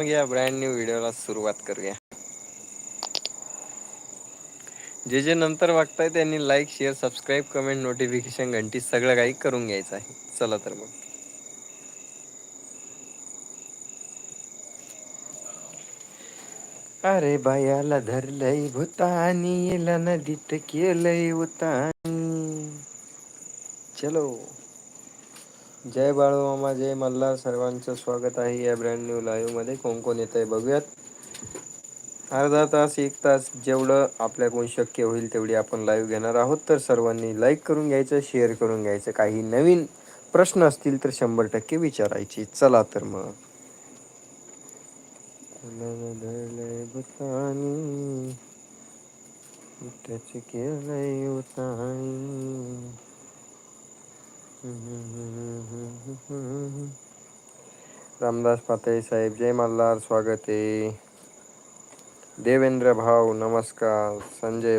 मग या brand new व्हिडिओला सुरुवात करूया. जे जे नंतर वागताय त्यांनी like share subscribe comment notification घंटी सगळं काही करून घ्यायचं आहे. चला तर मग. अरे बायाला धरलंय भूतानी नदीत केलंय उतानी चलो. जय बाळूमामा जय मल्हार सर्वांचं स्वागत आहे या ब्रँड न्यू लाईव्हमध्ये कोण कोण येतंय बघूयात. अर्धा तास एक तास जेवढं आपल्याकडून शक्य होईल तेवढी आपण लाईव्ह घेणार आहोत. तर सर्वांनी लाईक करून घ्यायचं शेअर करून घ्यायचं काही नवीन प्रश्न असतील तर शंभर टक्के विचारायचे चला तर मग. धरलय केलंय उतानी रामदास पातळी साहेब जय मल्हार स्वागत आहे. देवेंद्र भाऊ नमस्कार संजय